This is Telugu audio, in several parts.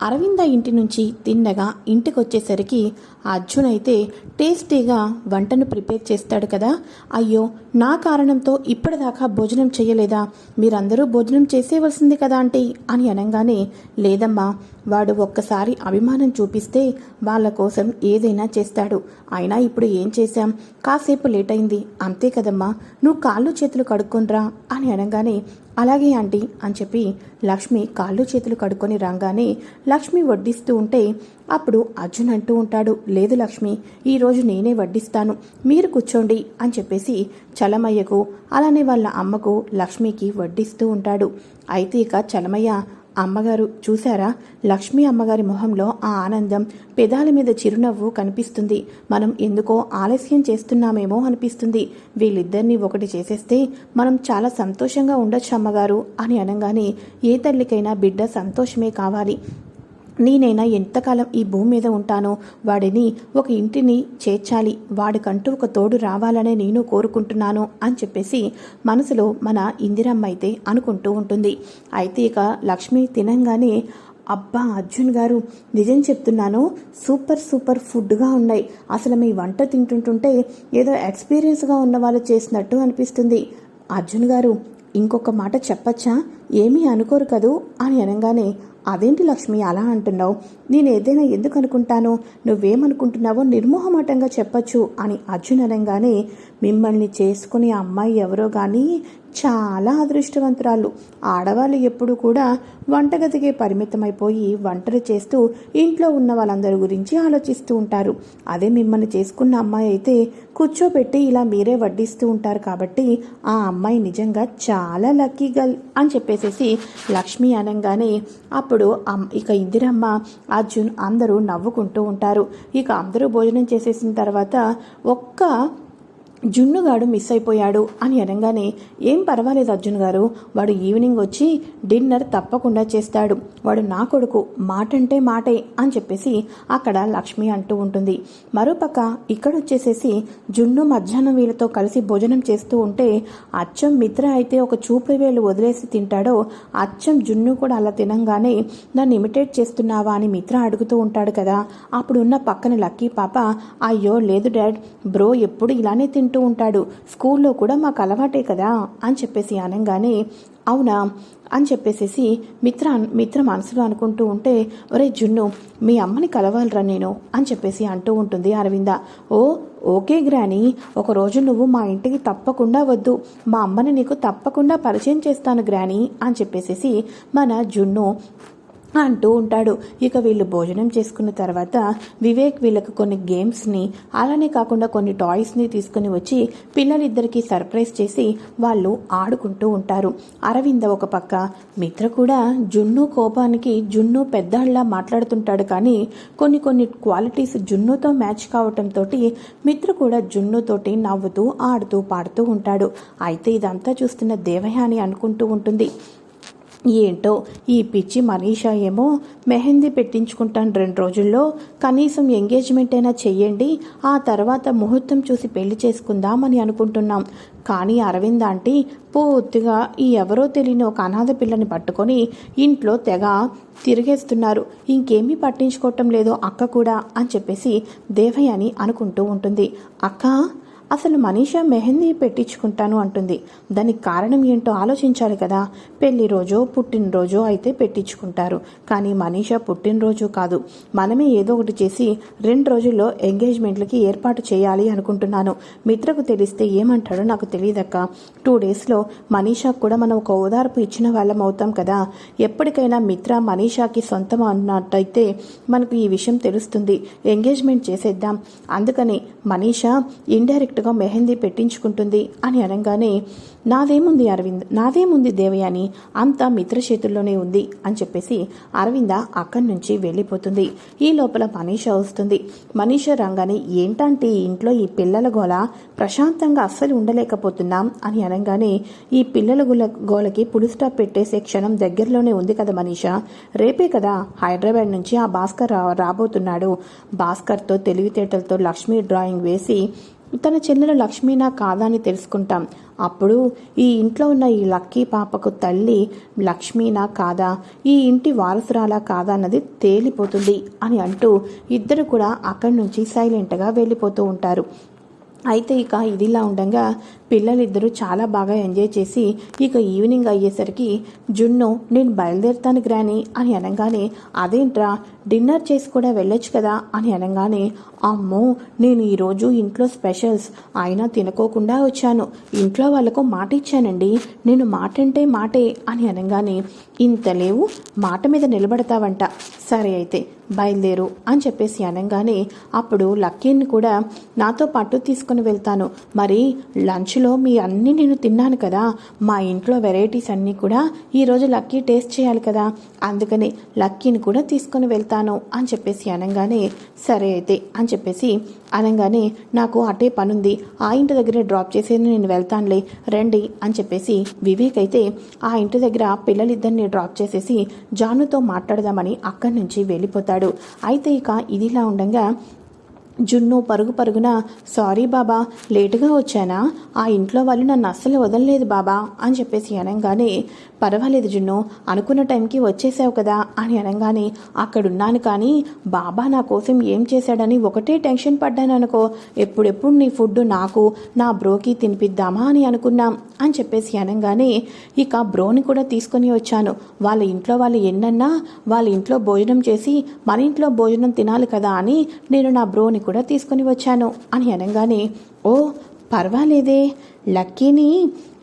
అరవింద ఇంటి నుంచి తిన్నగా ఇంటికి వచ్చేసరికి అర్జున్ అయితే టేస్టీగా వంటను ప్రిపేర్ చేస్తాడు కదా. అయ్యో నా కారణంతో ఇప్పటిదాకా భోజనం చేయలేదా మీరందరూ భోజనం చేసేవలసింది కదా ఆంటీ అని అనగానే లేదమ్మా వాడు ఒక్కసారి అభిమానం చూపిస్తే వాళ్ళ కోసం ఏదైనా చేస్తాడు. అయినా ఇప్పుడు ఏం చేశాం? కాసేపు లేట్ అయింది అంతే కదమ్మా నువ్వు కాళ్ళు చేతులు కడుక్కొనిరా అని అనగానే అలాగే ఆంటీ అని చెప్పి లక్ష్మి కాళ్ళు చేతులు కడుక్కొని రాగానే లక్ష్మి వడ్డిస్తూ ఉంటే అప్పుడు అర్జున్ అంటూ ఉంటాడు లేదు లక్ష్మి ఈరోజు నేనే వడ్డిస్తాను. మీరు కూర్చోండి అని చెప్పేసి చలమయ్యకు అలానే వాళ్ళ అమ్మకు లక్ష్మికి వడ్డిస్తూ ఉంటాడు. అయితే ఇక చలమయ్య అమ్మగారు చూశారా? లక్ష్మీ అమ్మగారి మొహంలో ఆ ఆనందం పెదాల మీద చిరునవ్వు కనిపిస్తుంది. మనం ఎందుకో ఆలస్యం చేస్తున్నామేమో అనిపిస్తుంది. వీళ్ళిద్దరినీ ఒకటి చేసేస్తే మనం చాలా సంతోషంగా ఉండొచ్చు అమ్మగారు అని అనగానే ఏ తల్లికైనా బిడ్డ సంతోషమే కావాలి. నేనైనా ఎంతకాలం ఈ భూమి మీద ఉంటానో వాడిని ఒక ఇంటిని చేర్చాలి వాడికంటూ ఒక తోడు రావాలనే నేను కోరుకుంటున్నాను అని చెప్పేసి మనసులో మన ఇందిరమ్మ అయితే అనుకుంటూ ఉంటుంది. అయితే ఇక లక్ష్మి తినంగానే అబ్బా అర్జున్ గారు నిజం చెప్తున్నాను సూపర్ సూపర్ ఫుడ్గా ఉన్నాయి. అసలు మీ వంట తింటుంటుంటే ఏదో ఎక్స్పీరియన్స్గా ఉన్న వాళ్ళు చేసినట్టు అనిపిస్తుంది. అర్జున్ గారు ఇంకొక మాట చెప్పచ్చా? ఏమీ అనుకోరు కదూ? అని అనగానే అదేంటి లక్ష్మి అలా అంటున్నావు? నేను ఏదైనా ఎందుకు అనుకుంటాను? నువ్వేమనుకుంటున్నావో నిర్మోహమాటంగా చెప్పచ్చు అని అర్జున్ అనగానే మిమ్మల్ని చేసుకునే అమ్మాయి ఎవరో కానీ చాలా అదృష్టవంతురాలు. ఆడవాళ్ళు ఎప్పుడు కూడా వంటగదికే పరిమితమైపోయి వంటలు చేస్తూ ఇంట్లో ఉన్న వాళ్ళందరి గురించి ఆలోచిస్తూ ఉంటారు. అదే మిమ్మల్ని చేసుకున్న అమ్మాయి అయితే కూర్చోబెట్టి ఇలా మీరే వడ్డిస్తూ ఉంటారు కాబట్టి ఆ అమ్మాయి నిజంగా చాలా లక్కీ గర్ల్ అని చెప్పేసేసి లక్ష్మి అనగానే అప్పుడు అమ్- ఇక ఇందిరమ్మ అర్జున్ అందరూ నవ్వుకుంటూ ఉంటారు. ఇక అందరూ భోజనం చేసేసిన తర్వాత ఒక్క జున్నుగాడు మిస్ అయిపోయాడు అని అనగానే ఏం పర్వాలేదు అర్జున్ గారు. వాడు ఈవినింగ్ వచ్చి డిన్నర్ తప్పకుండా చేస్తాడు. వాడు నా కొడుకు. మాటంటే మాటే అని చెప్పేసి అక్కడ లక్ష్మి అంటూ ఉంటుంది. మరోపక్క ఇక్కడ వచ్చేసేసి జున్ను మధ్యాహ్నం వీళ్ళతో కలిసి భోజనం చేస్తూ ఉంటే అచ్చం మిత్ర అయితే ఒక చూపు వేలు వదిలేసి తింటాడో అచ్చం జున్ను కూడా అలా తినంగానే నన్ను ఇమిటేట్ చేస్తున్నావా? అని మిత్ర అడుగుతూ ఉంటాడు కదా. అప్పుడు ఉన్న పక్కన లక్కీ పాప అయ్యో లేదు డాడ్. బ్రో ఎప్పుడు ఇలానే తింటూ ఉంటాడు. స్కూల్లో కూడా మాకు అలవాటే కదా అని చెప్పేసి అనగానే అవునా అని చెప్పేసేసి మిత్ర మిత్ర మనసులో అనుకుంటూ ఉంటే ఒరే జున్ను మీ అమ్మని కలవాలరా నేను అని చెప్పేసి అంటూ ఉంటుంది అరవింద. ఓ ఓకే గ్రాని ఒకరోజు నువ్వు మా ఇంటికి తప్పకుండా వద్దు. మా అమ్మని నీకు తప్పకుండా పరిచయం చేస్తాను గ్రాని అని చెప్పేసేసి మన జున్ను అంటూ ఉంటాడు. ఇక వీళ్ళు భోజనం చేసుకున్న తర్వాత వివేక్ వీళ్ళకు కొన్ని గేమ్స్ని అలానే కాకుండా కొన్ని టాయ్స్ని తీసుకుని వచ్చి పిల్లలిద్దరికీ సర్ప్రైజ్ చేసి వాళ్ళు ఆడుకుంటూ ఉంటారు. అరవింద ఒక పక్క మిత్ర కూడా జున్ను కోపానికి జున్ను పెద్దాళ్ళ మాట్లాడుతుంటాడు కానీ కొన్ని కొన్ని క్వాలిటీస్ జున్నుతో మ్యాచ్ కావటంతో మిత్ర కూడా జున్నుతోటి నవ్వుతూ ఆడుతూ పాడుతూ ఉంటాడు. అయితే ఇదంతా చూస్తున్న దేవయాని అనుకుంటూ ఉంటుంది. ఏంటో? ఈ పిచ్చి మనీషా ఏమో మెహందీ పెట్టించుకుంటాను రెండు రోజుల్లో. కనీసం ఎంగేజ్మెంట్ అయినా చెయ్యండి. ఆ తర్వాత ముహూర్తం చూసి పెళ్ళి చేసుకుందామని అనుకుంటున్నాం. కానీ అరవింద్ ఆంటీ పూర్తిగా ఈ ఎవరో తెలియని ఒక అనాథ పిల్లని పట్టుకొని ఇంట్లో తెగ తిరిగేస్తున్నారు. ఇంకేమీ పట్టించుకోవటం లేదో అక్క కూడా అని చెప్పేసి దేవయ్య అని అనుకుంటూ ఉంటుంది. అక్క అసలు మనీషా మెహందీ పెట్టించుకుంటాను అంటుంది. దానికి కారణం ఏంటో ఆలోచించాలి కదా. పెళ్ళి రోజో పుట్టినరోజో అయితే పెట్టించుకుంటారు. కానీ మనీషా పుట్టినరోజు కాదు. మనమే ఏదో ఒకటి చేసి రెండు రోజుల్లో ఎంగేజ్మెంట్లకి ఏర్పాటు చేయాలి అనుకుంటున్నాను. మిత్రకు తెలిస్తే ఏమంటాడో నాకు తెలియదక్క. టూ డేస్లో మనీషాకు కూడా మనం ఒక ఓదార్పు ఇచ్చిన వాళ్ళం అవుతాం కదా. ఎప్పటికైనా మిత్ర మనీషాకి సొంతం అన్నట్టయితే మనకు ఈ విషయం తెలుస్తుంది. ఎంగేజ్మెంట్ చేసేద్దాం. అందుకని మనీషా ఇండైరెక్ట్ నచ్చినట్టుగా మెహందీ పెట్టించుకుంటుంది అని అనగానే నాదేముంది అరవింద్? నాదేముంది దేవయాని? అంతా మిత్ర చేతుల్లోనే ఉంది అని చెప్పేసి అరవింద అక్కడి నుంచి వెళ్ళిపోతుంది. ఈ లోపల మనీష వస్తుంది. మనీష రంగానే ఏంటంటే ఇంట్లో ఈ పిల్లల గోల? ప్రశాంతంగా అస్సలు ఉండలేకపోతున్నాం అని అనగానే ఈ పిల్లల గోల గోలకి పులి స్టాప్ పెట్టేసే క్షణం దగ్గరలోనే ఉంది కదా మనీష? రేపే కదా హైదరాబాద్ నుంచి ఆ భాస్కర్ రా రాబోతున్నాడు. భాస్కర్తో తెలివితేటలతో లక్ష్మీ డ్రాయింగ్ వేసి తన చెల్లెలు లక్ష్మీనా కాదా అని తెలుసుకుంటాం. అప్పుడు ఈ ఇంట్లో ఉన్న ఈ లక్కీ పాపకు తల్లి లక్ష్మీనా కాదా? ఈ ఇంటి వారసురాలా కాదా అన్నది తేలిపోతుంది అని అంటూ ఇద్దరు కూడా అక్కడి నుంచి సైలెంట్గా వెళ్ళిపోతూ ఉంటారు. అయితే ఇక ఇదిలా ఉండగా పిల్లలిద్దరూ చాలా బాగా ఎంజాయ్ చేసి ఇక ఈవినింగ్ అయ్యేసరికి జున్ను నేను బయలుదేరుతాను గ్రాని అని అనగానే అదేంట్రా డిన్నర్ చేసి కూడా వెళ్ళొచ్చు కదా అని అనగానే అమ్మో నేను ఈరోజు ఇంట్లో స్పెషల్స్ అయినా తినుకోకుండా వచ్చాను. ఇంట్లో వాళ్ళకు మాట ఇచ్చానండి. నేను మాట అంటే మాటే అని అనగానే ఇంత లేవు మాట మీద నిలబడతావంట. సరే అయితే బయలుదేరు అని చెప్పేసి అనగానే అప్పుడు లక్కీని కూడా నాతో పాటు తీసుకుని వెళ్తాను. మరి లంచ్ రుచిలో మీ అన్నీ నేను తిన్నాను కదా మా ఇంట్లో వెరైటీస్ అన్నీ కూడా ఈరోజు లక్కీ టేస్ట్ చేయాలి కదా అందుకని లక్కీని కూడా తీసుకొని వెళ్తాను అని చెప్పేసి అనగానే సరే అయితే అని చెప్పేసి అనగానే నాకు అటే పనుంది ఆ ఇంటి దగ్గర డ్రాప్ చేసేది నేను వెళ్తానులే రండి అని చెప్పేసి వివేక్ అయితే ఆ ఇంటి దగ్గర పిల్లలిద్దరిని డ్రాప్ చేసేసి జానుతో మాట్లాడదామని అక్కడి నుంచి వెళ్ళిపోతాడు. అయితే ఇక ఇదిలా ఉండగా జున్ను పరుగు పరుగున సారీ బాబా లేటుగా వచ్చానా? ఆ ఇంట్లో వాళ్ళు నన్ను అస్సలు వదలలేదు బాబా అని చెప్పేసి అనగానే పర్వాలేదు జున్ను అనుకున్న టైంకి వచ్చేసావు కదా అని అనగానే అక్కడున్నాను కానీ బాబా నా కోసం ఏం చేశాడని ఒకటే టెన్షన్ పడ్డాను అనుకో ఎప్పుడెప్పుడు నీ ఫుడ్ నాకు నా బ్రోకి తినిపిద్దామా అని అనుకున్నాం అని చెప్పేసి అనగానే ఇక బ్రోని కూడా తీసుకొని వచ్చాను. వాళ్ళ ఇంట్లో వాళ్ళు ఎన్నన్నా వాళ్ళ ఇంట్లో భోజనం చేసి మన ఇంట్లో భోజనం తినాలి కదా అని నేను నా బ్రోని కూడా తీసుకొని వచ్చాను. అని అనగానే ఓ పర్వాలేదే. లక్కీని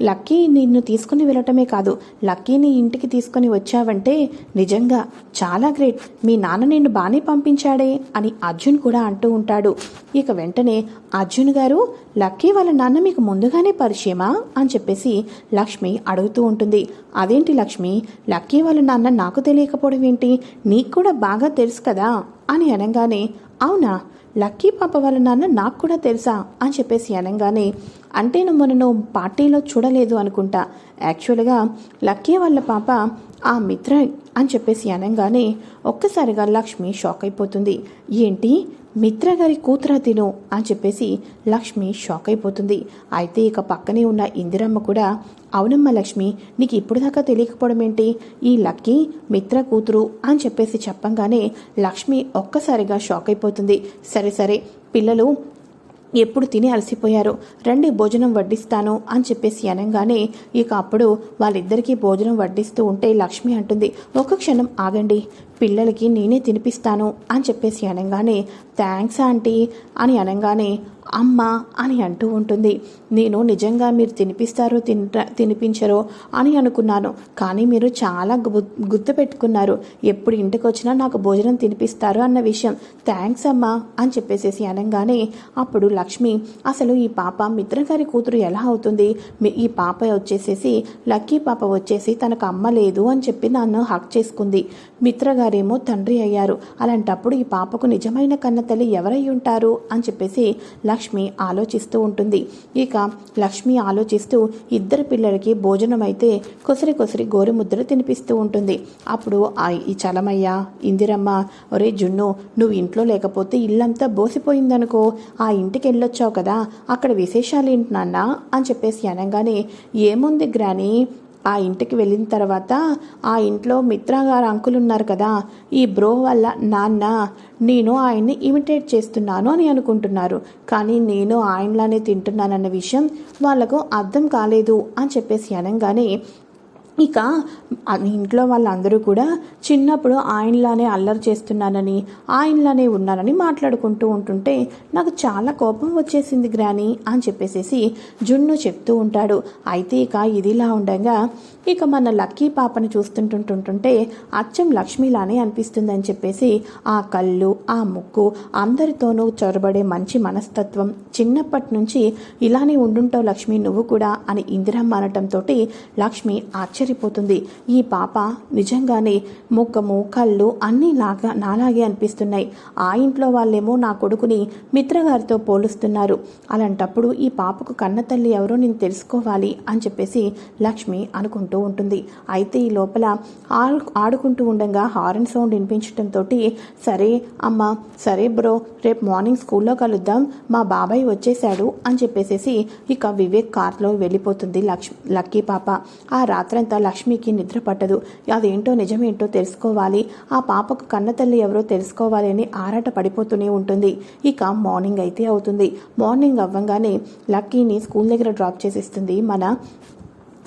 లక్కీ నిన్ను తీసుకుని వెళ్ళటమే కాదు. లక్కీని ఇంటికి తీసుకొని వచ్చావంటే నిజంగా చాలా గ్రేట్. మీ నాన్న నిన్ను బాగానే పంపించాడే అని అర్జున్ కూడా అంటూ ఉంటాడు. ఇక వెంటనే అర్జున్ గారు లక్కీ వాళ్ళ నాన్న మీకు ముందుగానే పరిచయమా? అని చెప్పేసి లక్ష్మి అడుగుతూ ఉంటుంది. అదేంటి లక్ష్మి? లక్కీ వాళ్ళ నాన్న నాకు తెలియకపోవడం ఏంటి? నీకు కూడా బాగా తెలుసు కదా? అని అనగానే అవునా? లక్కీ పాప వాళ్ళ నాన్న నాకు కూడా తెలుసా అని చెప్పేసి అనగానే అంటే నువ్వు మనను పార్టీలో చూడలేదు అనుకుంటా. యాక్చువల్గా లక్కీ వాళ్ళ పాప ఆ మిత్ర అని చెప్పేసి అనగానే ఒక్కసారిగా లక్ష్మి షాక్ అయిపోతుంది. ఏంటి? మిత్ర గారి కూతురా తిను అని చెప్పేసి లక్ష్మి షాక్ అయిపోతుంది. అయితే ఇక పక్కనే ఉన్న ఇందిరమ్మ కూడా అవునమ్మ లక్ష్మి నీకు ఇప్పుడు దాకా తెలియకపోవడం ఏంటి? ఈ లక్కీ మిత్ర కూతురు అని చెప్పేసి చెప్పంగానే లక్ష్మి ఒక్కసారిగా షాక్ అయిపోతుంది. సరే సరే పిల్లలు ఎప్పుడు తిని అలసిపోయారు. రండి భోజనం వడ్డిస్తాను అని చెప్పేసి అనగానే ఇక అప్పుడు వాళ్ళిద్దరికీ భోజనం వడ్డిస్తూ ఉంటే లక్ష్మి అంటుంది ఒక క్షణం ఆగండి పిల్లలకి నేనే తినిపిస్తాను అని చెప్పేసి అనగానే థ్యాంక్స్ ఆంటీ అని అనగానే అమ్మ అని అంటూ ఉంటుంది. నేను నిజంగా మీరు తినిపిస్తారో తింట తినిపించరో అని అనుకున్నాను. కానీ మీరు చాలా గుర్తు పెట్టుకున్నారు. ఎప్పుడు ఇంటికి వచ్చినా నాకు భోజనం తినిపిస్తారు అన్న విషయం. థ్యాంక్స్ అమ్మా అని చెప్పేసేసి అనగానే అప్పుడు లక్ష్మి అసలు ఈ పాప మిత్రగారి కూతురు ఎలా అవుతుంది? ఈ పాప వచ్చేసేసి లక్కీ పాప వచ్చేసి తనకు అమ్మ లేదు అని చెప్పి నన్ను హక్ చేసుకుంది. మిత్రగారేమో తండ్రి అయ్యారు. అలాంటప్పుడు ఈ పాపకు నిజమైన కన్న తల్లి ఎవరై ఉంటారు? అని చెప్పేసి లక్ష్మి ఆలోచిస్తూ ఉంటుంది. ఇక లక్ష్మి ఆలోచిస్తూ ఇద్దరు పిల్లలకి భోజనం అయితే కొసరి కొసరి గోరుముద్దలు తినిపిస్తూ ఉంటుంది. అప్పుడు ఆ ఈ చలమయ్య ఇందిరమ్మ ఒరే జున్ను నువ్వు ఇంట్లో లేకపోతే ఇల్లంతా బోసిపోయిందనుకో ఆ ఇంటికి వెళ్ళొచ్చావు కదా అక్కడ విశేషాలు ఏంటి నాన్న? అని చెప్పేసి అనగానే ఏముంది గ్రాని ఆ ఇంటికి వెళ్ళిన తర్వాత ఆ ఇంట్లో మిత్రా గారు అంకులు ఉన్నారు కదా ఈ బ్రో వల్ల నాన్న నేను ఆయన్ని ఇమిటేట్ చేస్తున్నాను అని అనుకుంటున్నారు. కానీ నేను ఆయనలానే తింటున్నానన్న విషయం వాళ్ళకు అర్థం కాలేదు అని చెప్పేసి అనగానే ఇక ఇంట్లో వాళ్ళందరూ కూడా చిన్నప్పుడు ఆయనలానే అల్లరి చేస్తున్నానని ఆయనలానే ఉన్నానని మాట్లాడుకుంటూ ఉంటుంటే నాకు చాలా కోపం వచ్చేసింది గ్రాని అని చెప్పేసేసి జున్ను చెప్తూ ఉంటాడు. అయితే ఇక ఇదిలా ఉండగా ఇక మన లక్కీ పాపని చూస్తుంటుంటుంటుంటే అచ్చం లక్ష్మిలానే అనిపిస్తుందని చెప్పేసి ఆ కళ్ళు ఆ ముక్కు అందరితోనూ చొరబడే మంచి మనస్తత్వం చిన్నప్పటి నుంచి ఇలానే ఉండుంటావు లక్ష్మి నువ్వు కూడా అని ఇందిరమ్మ అనటంతో లక్ష్మి ఆశ్చర్యపోతుంది. ఈ పాప నిజంగానే ముఖము కళ్ళు అన్నీ లాగా నాలాగే అనిపిస్తున్నాయి. ఆ ఇంట్లో వాళ్ళేమో నా కొడుకుని మిత్రగారితో పోలుస్తున్నారు. అలాంటప్పుడు ఈ పాపకు కన్న తల్లి ఎవరో నేను తెలుసుకోవాలి అని చెప్పేసి లక్ష్మి అనుకుంటూ ఉంటుంది. అయితే ఈ లోపల ఆడు ఆడుకుంటూ ఉండగా హారన్ సౌండ్ వినిపించడంతో సరే అమ్మ సరే బ్రో రేపు మార్నింగ్ స్కూల్లో కలుద్దాం మా బాబాయ్ వచ్చేసాడు అని చెప్పేసేసి ఇక వివేక్ కార్లో వెళ్ళిపోతుంది లక్ష్మి లక్కీ పాప. ఆ రాత్రంతా లక్ష్మికి నిద్ర పట్టదు. అదేంటో నిజమేంటో తెలుసుకోవాలి. ఆ పాపకు కన్నతల్లి ఎవరో తెలుసుకోవాలి అని ఆరాట పడిపోతూనే ఉంటుంది. ఇక మార్నింగ్ అయితే అవుతుంది. మార్నింగ్ అవ్వగానే లక్కీని స్కూల్ దగ్గర డ్రాప్ చేసేస్తుంది. మన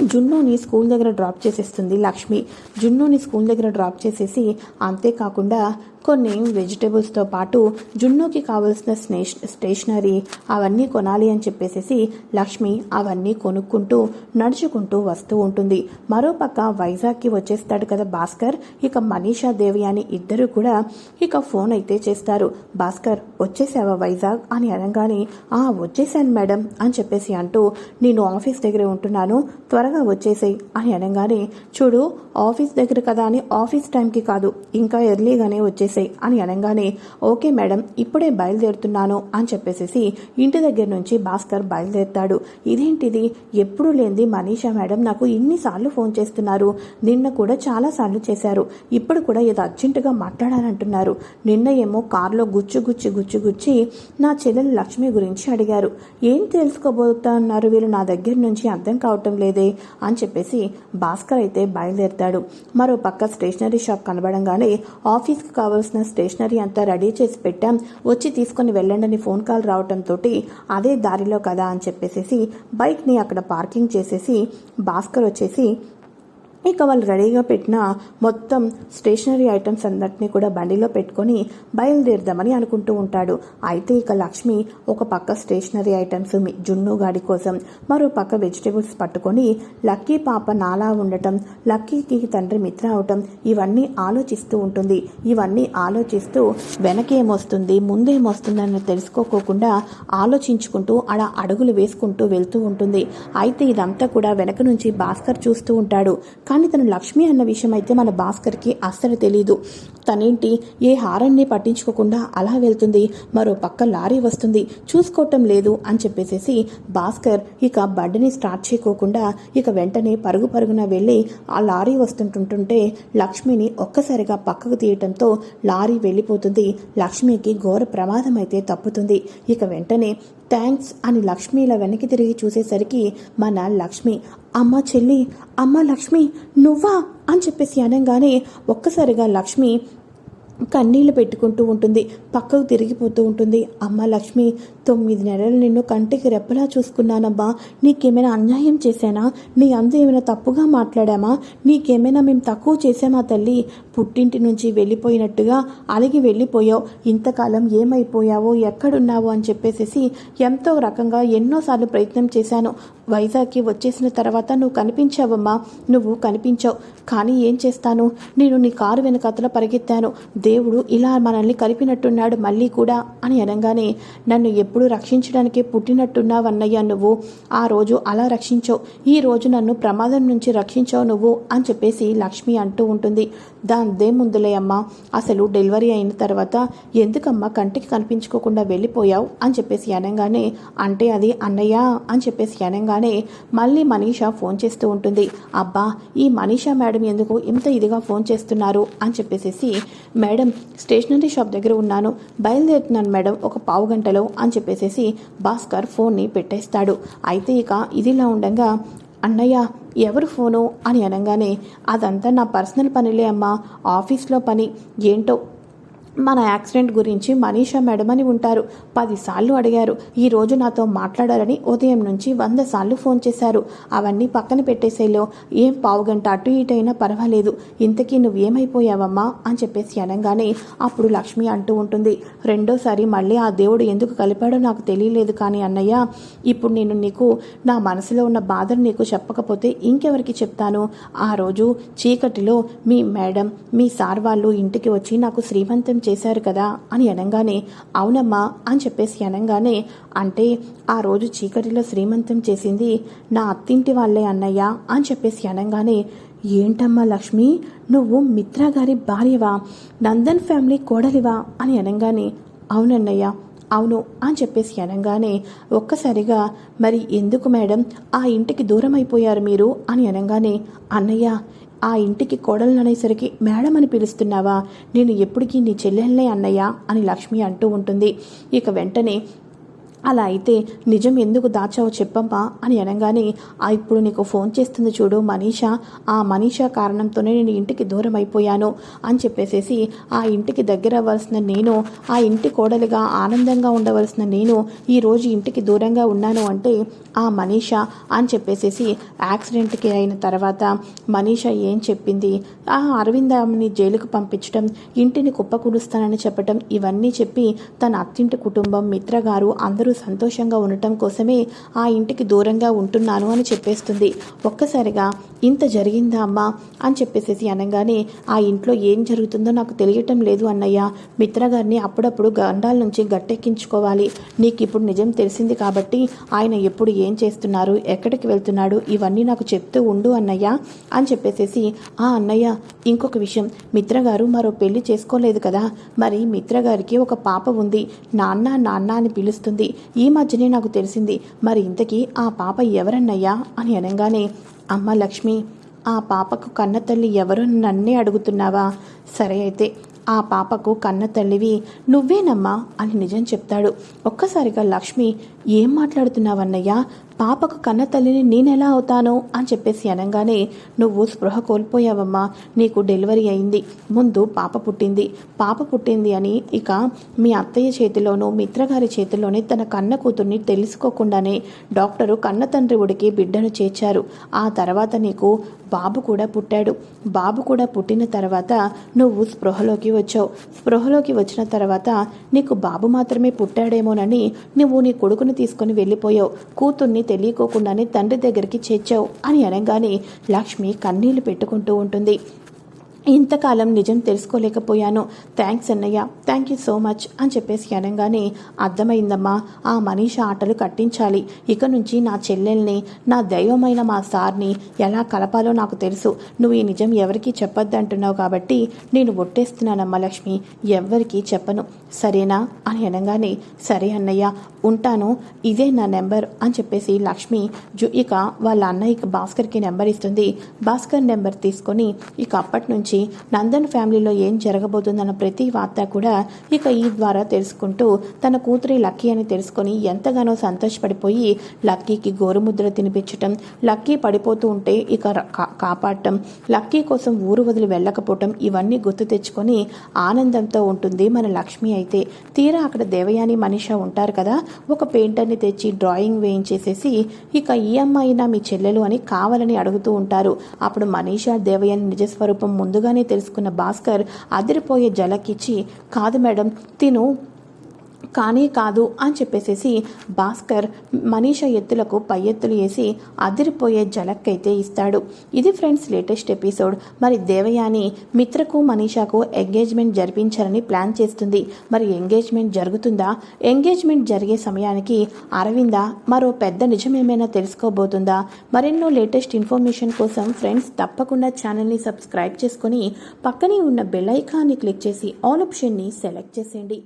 జున్నుని స్కూల్ దగ్గర డ్రాప్ చేసేస్తుంది లక్ష్మి. జున్నుని స్కూల్ దగ్గర డ్రాప్ చేసేసి అంతేకాకుండా కొన్ని వెజిటేబుల్స్తో పాటు జున్నుకి కావలసిన స్నే స్టేషనరీ అవన్నీ కొనాలి అని చెప్పేసి లక్ష్మి అవన్నీ కొనుక్కుంటూ నడుచుకుంటూ వస్తూ ఉంటుంది. మరోపక్క వైజాగ్కి వచ్చేస్తాడు కదా భాస్కర్. ఇక మనీషా దేవి అని ఇద్దరు కూడా ఇక ఫోన్ అయితే చేస్తారు. భాస్కర్ వచ్చేసావా వైజాగ్? అని అనగానే ఆ వచ్చేసాను మేడం అని చెప్పేసి అంటూ నేను ఆఫీస్ దగ్గరే ఉంటున్నాను. త్వరగా వచ్చేసేయి అని అనగానే చూడు ఆఫీస్ దగ్గర కదా అని ఆఫీస్ టైంకి కాదు. ఇంకా ఎర్లీగానే వచ్చేసాయి అని అనగానే ఓకే మేడం ఇప్పుడే బయలుదేరుతున్నాను అని చెప్పేసేసి ఇంటి దగ్గర నుంచి భాస్కర్ బయలుదేరుతాడు. ఇదేంటిది? ఎప్పుడు లేనిది మనీషా మేడం నాకు ఇన్నిసార్లు ఫోన్ చేస్తున్నారు. నిన్న కూడా చాలాసార్లు చేశారు. ఇప్పుడు కూడా ఏదో అర్జెంటుగా మాట్లాడాలంటున్నారు. నిన్న ఏమో కారులో గుచ్చు గుచ్చి గుచ్చి గుచ్చి నా చెల్లెలు లక్ష్మి గురించి అడిగారు. ఏం తెలుసుకోబోతున్నారు వీళ్ళు నా దగ్గర నుంచి అర్థం కావటం లేదే అని చెప్పేసి భాస్కర్ అయితే బయలుదేరుతాడు. మరో పక్క స్టేషనరీ షాప్ కనబడంగానే ఆఫీస్కి కావాల్సిన స్టేషనరీ అంతా రెడీ చేసి పెట్టాం. వచ్చి తీసుకొని వెళ్ళండి ఫోన్ కాల్ రావడంతో అదే దారిలో కదా అని చెప్పేసేసి బైక్ని అక్కడ పార్కింగ్ చేసేసి భాస్కర్ వచ్చేసి ఇక వాళ్ళు రెడీగా పెట్టిన మొత్తం స్టేషనరీ ఐటమ్స్ అందరినీ కూడా బండిలో పెట్టుకొని బయలుదేరదామని అనుకుంటూ ఉంటాడు. అయితే ఇక లక్ష్మి ఒక పక్క స్టేషనరీ ఐటమ్స్ జున్ను గాడి కోసం మరో పక్క వెజిటేబుల్స్ పట్టుకొని లక్కీ పాప నాలా ఉండటం లక్కీకి తండ్రి మిత్ర అవటం ఇవన్నీ ఆలోచిస్తూ ఉంటుంది. ఇవన్నీ ఆలోచిస్తూ వెనకేమొస్తుంది ముందేమొస్తుంది అని తెలుసుకోకోకుండా ఆలోచించుకుంటూ అలా అడుగులు వేసుకుంటూ వెళ్తూ ఉంటుంది. అయితే ఇదంతా కూడా వెనక నుంచి భాస్కర్ చూస్తూ ఉంటాడు. కానీ తను లక్ష్మి అన్న విషయం అయితే మన భాస్కర్కి అస్సలు తెలీదు. తనేంటి? ఏ హారాన్ని పట్టించుకోకుండా అలా వెళ్తుంది. మరో పక్క లారీ వస్తుంది. చూసుకోవటం లేదు అని చెప్పేసేసి భాస్కర్ ఇక బండిని స్టార్ట్ చేయకోకుండా ఇక వెంటనే పరుగు పరుగున వెళ్ళి ఆ లారీ వస్తుంటుంటుంటే లక్ష్మిని ఒక్కసారిగా పక్కకు తీయటంతో లారీ వెళ్ళిపోతుంది. లక్ష్మికి ఘోర ప్రమాదం అయితే తప్పుతుంది. ఇక వెంటనే థ్యాంక్స్ అని లక్ష్మి ఇలా వెనక్కి తిరిగి చూసేసరికి మా నాన్న లక్ష్మి అమ్మ చెల్లి అమ్మ లక్ష్మి నువ్వా? అని చెప్పేసి అనగానే ఒక్కసారిగా లక్ష్మి కన్నీళ్ళు పెట్టుకుంటూ ఉంటుంది. పక్కకు తిరిగిపోతూ ఉంటుంది. అమ్మ లక్ష్మి తొమ్మిది నెలలు నిన్ను కంటికి రెప్పలా చూసుకున్నానమ్మా నీకేమైనా అన్యాయం చేశానా? నీ అందు ఏమైనా తప్పుగా మాట్లాడామా? నీకేమైనా మేము తక్కువ చేసామా తల్లి? పుట్టింటి నుంచి వెళ్ళిపోయినట్టుగా అలిగి వెళ్ళిపోయావు. ఇంతకాలం ఏమైపోయావో ఎక్కడున్నావో అని చెప్పేసేసి ఎంతో రకంగా ఎన్నోసార్లు ప్రయత్నం చేశాను. వైజాగ్కి వచ్చేసిన తర్వాత నువ్వు కనిపించావమ్మా. నువ్వు కనిపించావు. కానీ ఏం చేస్తాను? నేను నీ కారు వెనకతల పరిగెత్తాను. దేవుడు ఇలా మనల్ని కలిపినట్టున్నాడు మళ్ళీ కూడా అని అనగానే నన్ను ఎప్పుడు రక్షించడానికి పుట్టినట్టున్నావన్నయ్యా నువ్వు. ఆ రోజు అలా రక్షించావు ఈ రోజు నన్ను ప్రమాదం నుంచి రక్షించావు నువ్వు అని చెప్పేసి లక్ష్మి అంటూ ఉంటుంది. దాందే ముందులే అమ్మా. అసలు డెలివరీ అయిన తర్వాత ఎందుకమ్మా కంటికి కనిపించుకోకుండా వెళ్ళిపోయావు? అని చెప్పేసి అనగానే అంటే అది అన్నయ్య అని చెప్పేసి అనగానే మళ్ళీ మనీషా ఫోన్ చేస్తూ ఉంటుంది. అబ్బా ఈ మనీషా మేడం ఎందుకు ఇంత ఇదిగా ఫోన్ చేస్తున్నారు? అని చెప్పేసి మేడం స్టేషనరీ షాప్ దగ్గర ఉన్నాను. బయలుదేరుతున్నాను మేడం ఒక పావు గంటలో అని చెప్పేసి భాస్కర్ ఫోన్ని పెట్టేస్తాడు. అయితే ఇక ఇదిలా ఉండగా అన్నయ్య ఎవరు ఫోను? అని అనగానే అదంతా నా పర్సనల్ పనిలే అమ్మా. ఆఫీస్లో పని ఏంటో మన యాక్సిడెంట్ గురించి మనీషా మేడం అని ఉంటారు. పదిసార్లు అడిగారు. ఈ రోజు నాతో మాట్లాడాలని ఉదయం నుంచి వంద సార్లు ఫోన్ చేశారు. అవన్నీ పక్కన పెట్టేసేలో ఏం పావుగంట అటు ఇటైనా పర్వాలేదు. ఇంతకీ నువ్వేమైపోయావమ్మా? అని చెప్పేసి అనగానే అప్పుడు లక్ష్మి అంటూ ఉంటుంది. రెండోసారి మళ్ళీ ఆ దేవుడు ఎందుకు కలిపాడో నాకు తెలియలేదు కానీ అన్నయ్య ఇప్పుడు నేను నీకు నా మనసులో ఉన్న బాధను నీకు చెప్పకపోతే ఇంకెవరికి చెప్తాను? ఆ రోజు చీకటిలో మీ మేడం మీ సార్ వాళ్ళు ఇంటికి వచ్చి నాకు శ్రీమంతం చేశారు కదా అని అనగానే అవునమ్మా అని చెప్పేసి అనగానే అంటే ఆ రోజు చీకటిలో శ్రీమంతం చేసింది నా అత్తింటి వాళ్ళే అన్నయ్య అని చెప్పేసి అనగానే ఏంటమ్మా లక్ష్మి నువ్వు మిత్రా గారి భార్యవా నందన్ ఫ్యామిలీ కోడలివా అని అనగానే అవునన్నయ్య అవును అని చెప్పేసి అనగానే ఒక్కసారిగా మరి ఎందుకు మేడం ఆ ఇంటికి దూరం అయిపోయారు మీరు అని అనగానే అన్నయ్య ఆ ఇంటికి కోడలు అనేసరికి మేడం అని పిలుస్తున్నావా? నేను ఎప్పటికీ నీ చెల్లెల్నే అన్నయ్య? అని లక్ష్మి అంటూ ఉంటుంది. ఇక వెంటనే అలా అయితే నిజం ఎందుకు దాచావో చెప్పమ్మా అని అనగానే ఆ ఇప్పుడు నీకు ఫోన్ చేస్తుంది చూడు మనీషా. ఆ మనీషా కారణంతోనే నేను ఇంటికి దూరం అయిపోయాను అని చెప్పేసేసి ఆ ఇంటికి దగ్గర అవ్వాల్సిన నేను ఆ ఇంటి కోడలుగా ఆనందంగా ఉండవలసిన నేను ఈరోజు ఇంటికి దూరంగా ఉన్నాను అంటే ఆ మనీషా అని చెప్పేసేసి యాక్సిడెంట్కి అయిన తర్వాత మనీషా ఏం చెప్పింది? ఆ అరవిందాన్ని జైలుకు పంపించడం ఇంటిని కుప్పకూడుస్తానని చెప్పటం ఇవన్నీ చెప్పి తన అత్తింటి కుటుంబం మిత్రగారు అందరూ సంతోషంగా ఉండటం కోసమే ఆ ఇంటికి దూరంగా ఉంటున్నాను అని చెప్పేస్తుంది. ఒక్కసారిగా ఇంత జరిగిందా అమ్మా? అని చెప్పేసేసి అనగానే ఆ ఇంట్లో ఏం జరుగుతుందో నాకు తెలియటం లేదు అన్నయ్య. మిత్రగారిని అప్పుడప్పుడు గండాల నుంచి గట్టెక్కించుకోవాలి. నీకు ఇప్పుడు నిజం తెలిసింది కాబట్టి ఆయన ఎప్పుడు ఏం చేస్తున్నారు ఎక్కడికి వెళ్తున్నాడు ఇవన్నీ నాకు చెప్తూ ఉండు అన్నయ్య అని చెప్పేసేసి ఆ అన్నయ్య ఇంకొక విషయం. మిత్రగారు మరో పెళ్ళి చేసుకోలేదు కదా. మరి మిత్రగారికి ఒక పాప ఉంది. నాన్న నాన్న అని పిలుస్తుంది. ఈ మధ్యనే నాకు తెలిసింది. మరి ఇంతకీ ఆ పాప ఎవరన్నయ్యా? అని అనగానే అమ్మ లక్ష్మి ఆ పాపకు కన్న తల్లి ఎవరు నన్నే అడుగుతున్నావా? సరే అయితే ఆ పాపకు కన్న తల్లివి నువ్వేనమ్మా అని నిజం చెప్తాడు. ఒక్కసారిగా లక్ష్మి ఏం మాట్లాడుతున్నావన్నయ్యా? పాపకు కన్న తల్లిని నేనెలా అవుతాను? అని చెప్పేసి అనగానే నువ్వు స్పృహ కోల్పోయావమ్మా. నీకు డెలివరీ అయింది. ముందు పాప పుట్టింది. పాప పుట్టింది అని ఇక మీ అత్తయ్య చేతిలోనూ మిత్రగారి చేతిలోనే తన కన్న కూతుర్ని తెలుసుకోకుండానే డాక్టరు కన్న తండ్రి ఉడికి బిడ్డను చేర్చారు. ఆ తర్వాత నీకు బాబు కూడా పుట్టాడు. బాబు కూడా పుట్టిన తర్వాత నువ్వు స్పృహలోకి వచ్చావు. స్పృహలోకి వచ్చిన తర్వాత నీకు బాబు మాత్రమే పుట్టాడేమోనని నువ్వు నీ కొడుకుని తీసుకొని వెళ్ళిపోయావు. కూతుర్ని తెలియకోకుండానే తండ్రి దగ్గరికి చేర్చావు అని అనగానే లక్ష్మి కన్నీళ్ళు పెట్టుకుంటూ ఉంటుంది. ఇంతకాలం నిజం తెలుసుకోలేకపోయాను. థ్యాంక్స్ అన్నయ్య. థ్యాంక్ యూ సో మచ్ అని చెప్పేసి అనగానే అర్థమైందమ్మా ఆ మనీష ఆటలు కట్టించాలి. ఇక నుంచి నా చెల్లెల్ని నా దైవమైన మా సార్ని ఎలా కలపాలో నాకు తెలుసు. నువ్వు ఈ నిజం ఎవరికీ చెప్పొద్దంటున్నావు కాబట్టి నేను ఒట్టేస్తున్నానమ్మా లక్ష్మి. ఎవ్వరికీ చెప్పను. సరేనా? అని అనగానే సరే అన్నయ్య ఉంటాను. ఇదే నా నెంబర్ అని చెప్పేసి లక్ష్మి జు ఇక వాళ్ళ అన్నయ్యకి భాస్కర్కి నెంబర్ ఇస్తుంది. భాస్కర్ నెంబర్ తీసుకొని ఇక అప్పటి నుంచి నందన్ ఫ్యామిలీలో ఏం జరగబోతుందన్న ప్రతి వార్త కూడా ఇక ఈ ద్వారా తెలుసుకుంటూ తన కూతురి లక్కీ అని తెలుసుకొని ఎంతగానో సంతోషపడిపోయి లక్కీకి గోరుముద్ర తినిపించటం లక్కీ పడిపోతూ ఉంటే ఇక కా- కాపాడటం లక్కీ కోసం ఊరు వదిలి వెళ్ళకపోవటం ఇవన్నీ గుర్తు తెచ్చుకొని ఆనందంతో ఉంటుంది మన లక్ష్మి అయితే తీరా అక్కడ దేవయాని మనిష ఉంటారు కదా ఒక పెయింటర్ని తెచ్చి డ్రాయింగ్ వేయించేసేసి ఇక ఈ అమ్మాయినా మీ చెల్లెలు అని కావాలని అడుగుతూ ఉంటారు. అప్పుడు మనీషా దేవయాని నిజస్వరూపం ముందుగానే తెలుసుకున్న భాస్కర్ అదిరిపోయే జలకిచ్చి కాదు మేడం తిను కానీ కాదు అని చెప్పేసేసి భాస్కర్ మనీష ఎత్తులకు పై ఎత్తులు వేసి అదిరిపోయే జలక్కైతే ఇస్తాడు. ఇది ఫ్రెండ్స్ లేటెస్ట్ ఎపిసోడ్. మరి దేవయాని మిత్రకు మనీషాకు ఎంగేజ్మెంట్ జరిపించాలని ప్లాన్ చేస్తుంది. మరి ఎంగేజ్మెంట్ జరుగుతుందా? ఎంగేజ్మెంట్ జరిగే సమయానికి అరవింద మరో పెద్ద నిజమేమైనా తెలుసుకోబోతుందా? మరెన్నో లేటెస్ట్ ఇన్ఫర్మేషన్ కోసం ఫ్రెండ్స్ తప్పకుండా ఛానల్ని సబ్స్క్రైబ్ చేసుకొని పక్కనే ఉన్న బెల్ ఐకాన్ని క్లిక్ చేసి ఆల్ ఆప్షన్ని సెలెక్ట్ చేసేయండి.